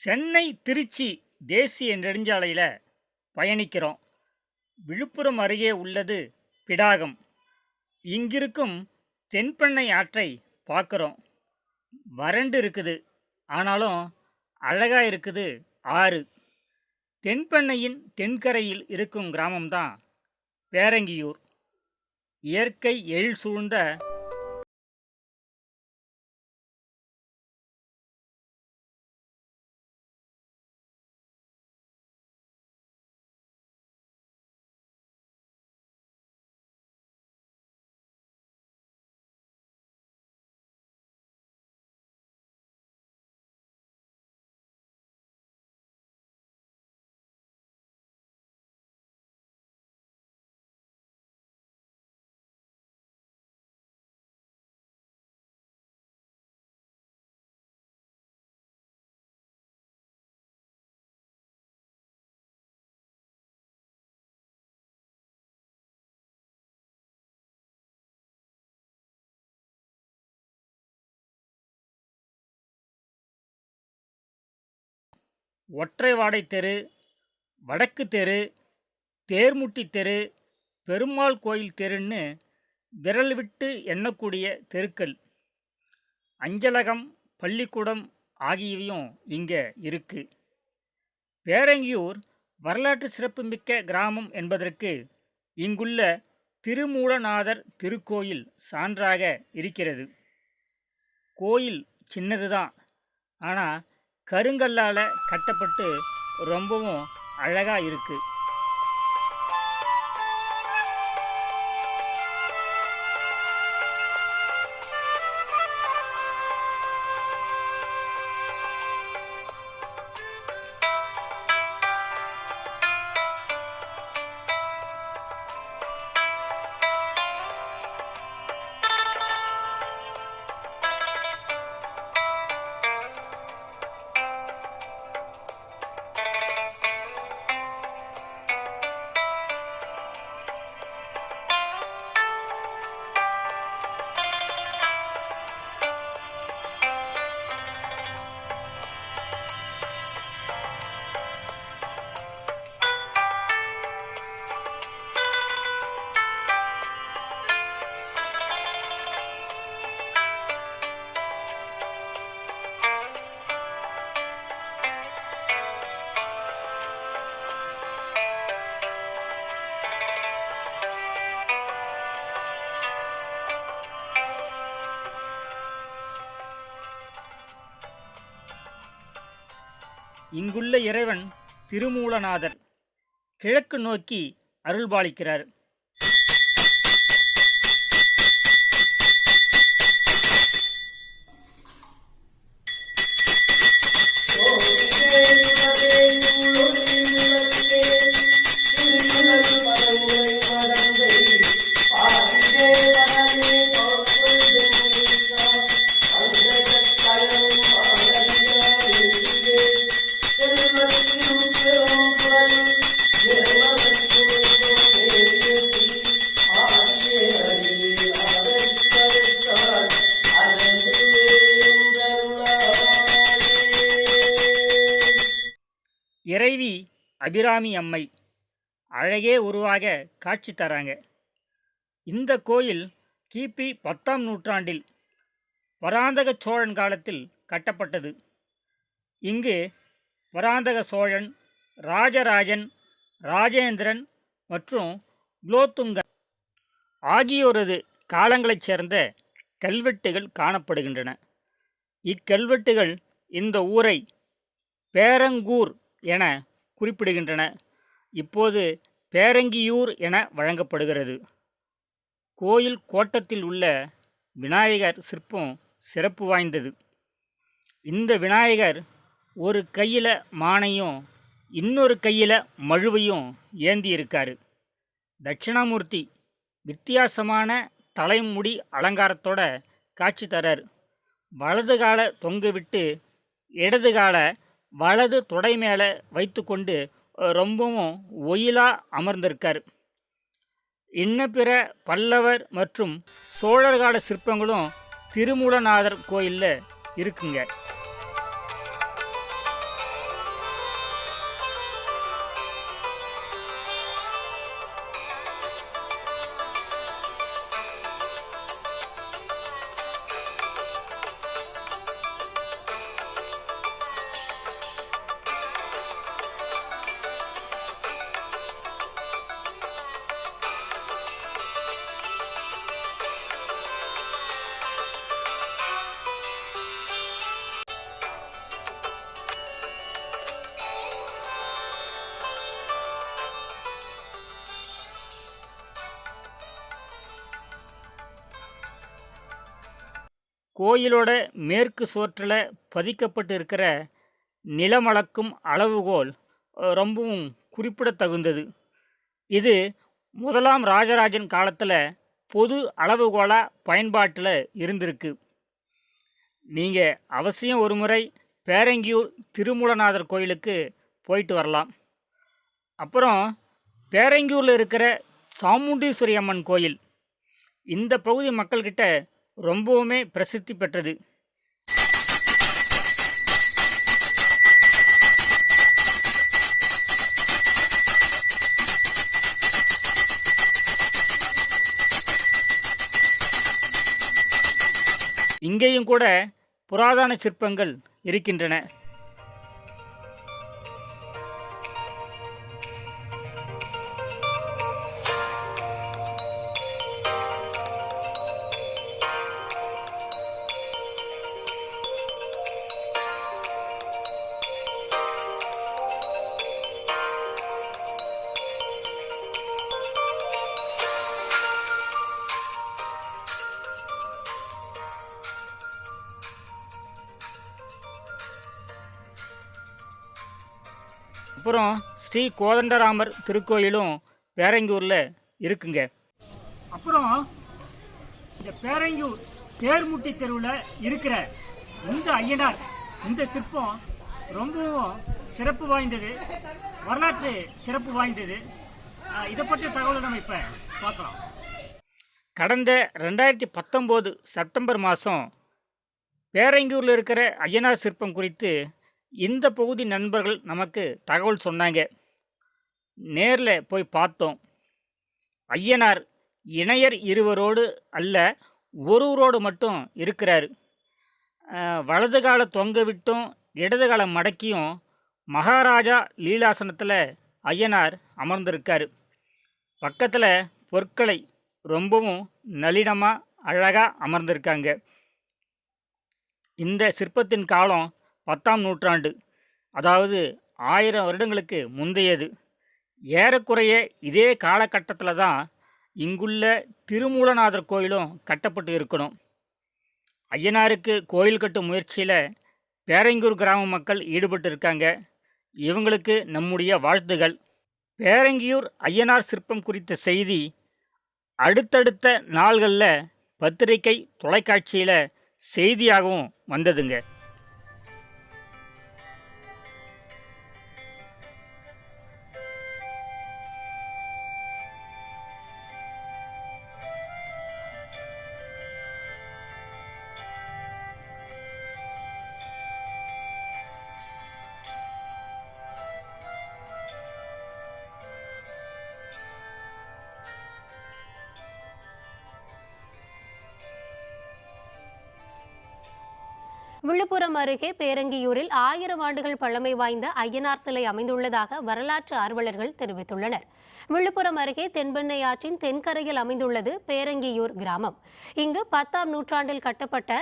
சென்னை திருச்சி தேசிய நெடுஞ்சாலையில் பயணிக்கிறோம். விழுப்புரம் அருகே உள்ளது பிடாகம். இங்கிருக்கும் தென்பெண்ணை ஆற்றை பார்க்குறோம். வறண்டு இருக்குது. ஆனாலும் அழகாக இருக்குது ஆறு. தென்பெண்ணையின் தென்கரையில் இருக்கும் கிராமம்தான் பேரங்கியூர். இயற்கை எழில் சூழ்ந்த ஒற்றைவாடை தெரு வடக்கு தெரு தேர்முட்டி தெரு பெருமாள் கோயில் தெருன்னு விரல் விட்டு எண்ணக்கூடிய தெருக்கள். அஞ்சலகம் பள்ளிக்கூடம் ஆகியவையும் இங்கே இருக்கு. பேரங்கியூர் வரலாற்று சிறப்புமிக்க கிராமம் என்பதற்கு இங்குள்ள திருமூலநாதர் திருக்கோயில் சான்றாக இருக்கிறது. கோயில் சின்னதுதான். ஆனால் கருங்கல்லால் கட்டப்பட்டு ரொம்பவும் அழகா இருக்கு. இங்குள்ள இறைவன் திருமூலநாதர். கிழக்கு நோக்கி அருள்பாலிக்கிறார். இறைவி அபிராமி அம்மை அழகே உருவாக காட்சி தராங்க. இந்த கோயில் கிபி பத்தாம் நூற்றாண்டில் பராந்தக சோழன் காலத்தில் கட்டப்பட்டது. இங்கு பராந்தக சோழன் ராஜராஜன் ராஜேந்திரன் மற்றும் குலோத்துங்கன் ஆகியோரது காலங்களைச் சேர்ந்த கல்வெட்டுகள் காணப்படுகின்றன. இக்கல்வெட்டுகள் இந்த ஊரை பேரங்கூர் என குறிப்பிடுகின்றன. இப்போது பேரங்கியூர் என வழங்கப்படுகிறது. கோயில் கோட்டத்தில் உள்ள விநாயகர் சிற்பம் சிறப்பு வாய்ந்தது. இந்த விநாயகர் ஒரு கையில் மானையும் இன்னொரு கையில் மழுவையும் ஏந்தி இருக்கார் தட்சிணாமூர்த்தி வித்தியாசமான தலைமுடி அலங்காரத்தோட காட்சி தரார். வலது கால தொங்க விட்டு இடது கால வலது தொடை மேலே வைத்துக்கொண்டு ரொம்பவும் ஒயிலாக அமர்ந்திருக்கார். இன்ன பிற பல்லவர் மற்றும் சோழர் கால சிற்பங்களும் திருமூலநாதர் கோயிலில் இருக்குங்க. கோயிலோட மேற்கு சுவற்றில் பதிக்கப்பட்டு இருக்கிற நிலமளக்கும் அளவுகோல் ரொம்பவும் குறிப்பிடத்தகுந்தது. இது முதலாம் ராஜராஜன் காலத்தில் பொது அளவுகோலாக பயன்பாட்டில் இருந்திருக்கு. நீங்கள் அவசியம் ஒரு முறை பேரங்கியூர் திருமூலநாதர் கோயிலுக்கு போயிட்டு வரலாம். அப்புறம் பேரங்கியூரில் இருக்கிற சாமுண்டீஸ்வரி அம்மன் கோயில் இந்த பகுதி மக்கள்கிட்ட ரொம்பவுமே பிரசித்தி பெற்றது. இங்கேயும் கூட புராதன சிற்பங்கள் இருக்கின்றன. அப்புறம் ஸ்ரீ கோதண்டராமர் திருக்கோயிலும் பேரங்கியூரில் இருக்குங்க. அப்புறம் இந்த பேரங்கியூர் தேர்முட்டி தெருவில் இருக்கிற இந்த ஐயனார் இந்த சிற்பம் ரொம்பவும் சிறப்பு வாய்ந்தது. வரலாற்று சிறப்பு வாய்ந்தது. இதை பற்றிய தகவலை நம்ம இப்போ பார்க்கலாம். கடந்த ரெண்டாயிரத்தி பத்தொம்போது செப்டம்பர் மாதம் பேரங்கியூரில் இருக்கிற ஐயனார் சிற்பம் குறித்து இந்த பகுதி நண்பர்கள் நமக்கு தகவல் சொன்னாங்க. நேரில் போய் பார்த்தோம். ஐயனார் இணையர் இருவரோடு அல்ல ஒருவரோடு மட்டும் இருக்கிறார். வலது கால தொங்க விட்டும் இடது கால மடக்கியும் மகாராஜா லீலாசனத்தில் ஐயனார் அமர்ந்திருக்கார். பக்கத்தில் பொற்களை ரொம்பவும் நளினமாக அழகாக அமர்ந்திருக்காங்க. இந்த சிற்பத்தின் காலம் பத்தாம் நூற்றாண்டு அதாவது ஆயிரம் வருடங்களுக்கு முந்தையது. ஏறக்குறைய இதே காலகட்டத்தில் தான் இங்குள்ள திருமூலநாதர் கோயிலும் கட்டப்பட்டு இருக்கணும். ஐயனாருக்கு கோயில் கட்டும் முயற்சியில் பேரங்கூர் கிராம மக்கள் ஈடுபட்டு இருக்காங்க. இவங்களுக்கு நம்முடைய வாழ்த்துகள். பேரங்கியூர் ஐயனார் சிற்பம் குறித்த செய்தி அடுத்தடுத்த நாள்களில் பத்திரிகை தொலைக்காட்சியில் செய்தியாகவும் வந்ததுங்க. விழுப்புரம் அருகே பேரங்கியூரில் ஆயிரம் ஆண்டுகள் பழமை வாய்ந்த ஐயனார் சிலை அமைந்துள்ளதாக வரலாற்று ஆர்வலர்கள் தெரிவித்துள்ளனர். விழுப்புரம் அருகே தென்பெண்ணை ஆற்றின் தென்கரையில் அமைந்துள்ளது பேரங்கியூர் கிராமம். இங்கு பத்தாம் நூற்றாண்டில் கட்டப்பட்ட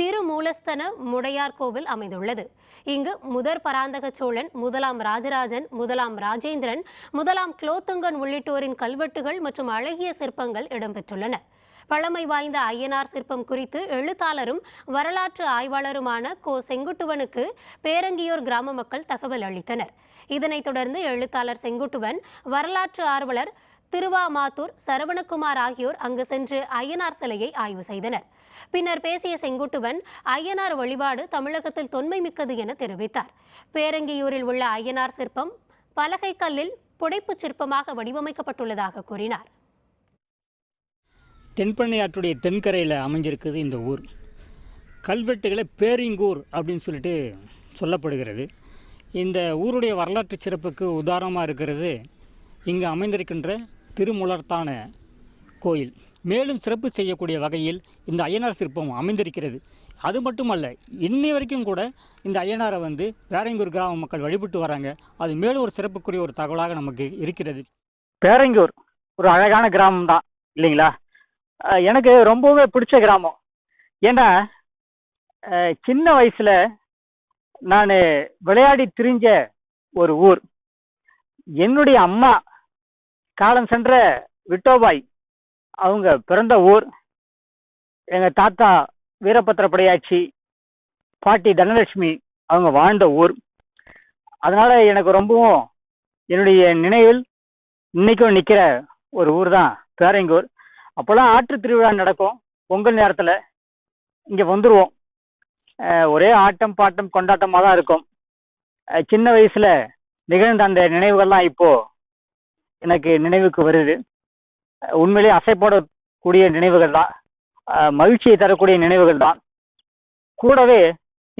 திருமூலஸ்தன முடையார் கோவில் அமைந்துள்ளது. இங்கு முதற் பராந்தக சோழன் முதலாம் ராஜராஜன் முதலாம் ராஜேந்திரன் முதலாம் குலோத்துங்கன் உள்ளிட்டோரின் கல்வெட்டுகள் மற்றும் அழகிய சிற்பங்கள் இடம்பெற்றுள்ளன. பழமை வாய்ந்த ஐயனார் சிற்பம் குறித்து எழுத்தாளரும் வரலாற்று ஆய்வாளருமான கோ. செங்குட்டுவனுக்கு பேரங்கியூர் கிராம மக்கள் தகவல் அளித்தனர். இதனைத் தொடர்ந்து எழுத்தாளர் செங்குட்டுவன் வரலாற்று ஆர்வலர் திருவாமாத்தூர் சரவணகுமார் ஆகியோர் அங்கு சென்று ஐயனார் சிலையை ஆய்வு செய்தனர். பின்னர் பேசிய செங்குட்டுவன் ஐயனார் வழிபாடு தமிழகத்தில் தொன்மை மிக்கது என தெரிவித்தார். பேரங்கியூரில் உள்ள ஐயனார் சிற்பம் பலகை கல்லில் புடைப்புச் சிற்பமாக வடிவமைக்கப்பட்டுள்ளதாக கூறினார். தென்பெண்ணையாற்றுடைய தென்கரையில் அமைஞ்சிருக்குது இந்த ஊர். கல்வெட்டுகளை பேரிங்கூர் அப்படின்னு சொல்லிட்டு சொல்லப்படுகிறது. இந்த ஊருடைய வரலாற்று சிறப்புக்கு உதாரணமாக இருக்கிறது இங்கு அமைந்திருக்கின்ற திருமுலர்த்தான கோயில். மேலும் சிறப்பு செய்யக்கூடிய வகையில் இந்த ஐயனார் சிற்பம் அமைந்திருக்கிறது. அது மட்டுமல்ல இன்னை வரைக்கும் கூட இந்த ஐயனாரை வந்து பேரங்கூர் கிராம மக்கள் வழிபட்டு வராங்க. அது மேலும் ஒரு சிறப்புக்குரிய ஒரு தகவலாக நமக்கு இருக்கிறது. பேரங்கூர் ஒரு அழகான கிராமம் தான் இல்லைங்களா? எனக்கு ரொம்பவே பிடிச்ச கிராமம். ஏன்னா சின்ன வயசுல நான் விளையாடி திரிஞ்ச ஒரு ஊர். என்னுடைய அம்மா காலம் சென்ற விட்டோபாய் அவங்க பிறந்த ஊர். எங்கள் தாத்தா வீரபத்திரப்படையாச்சி பாட்டி தனலட்சுமி அவங்க வாழ்ந்த ஊர். அதனால எனக்கு ரொம்பவும் என்னுடைய நினைவில் இன்னைக்கும் நிற்கிற ஒரு ஊர் தான் பேரங்கூர். அப்போல்லாம் ஆற்று திருவிழா நடக்கும். பொங்கல் நேரத்தில் இங்கே வந்துடுவோம் ஒரே ஆட்டம் பாட்டம் கொண்டாட்டமாக தான் இருக்கும் சின்ன வயசில் நிகழ்ந்த அந்த நினைவுகள்லாம் இப்போ எனக்கு நினைவுக்கு வருது. உண்மையிலே உண்மையிலேயே அசைப்படக்கூடிய நினைவுகள் தான். மகிழ்ச்சியை தரக்கூடிய நினைவுகள் தான். கூடவே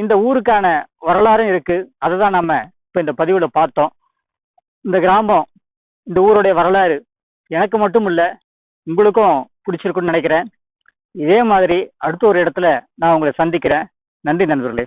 இந்த ஊருக்கான வரலாறும் இருக்குது அதை தான் நம்ம இப்போ இந்த பதிவில் பார்த்தோம். இந்த கிராமம் இந்த ஊருடைய வரலாறு எனக்கு மட்டும் இல்லை உங்களுக்கும் பிடிச்சிருக்குன்னு நினைக்கிறேன். இதே மாதிரி அடுத்த ஒரு இடத்துல நான் உங்களை சந்திக்கிறேன். நன்றி நண்பர்களே.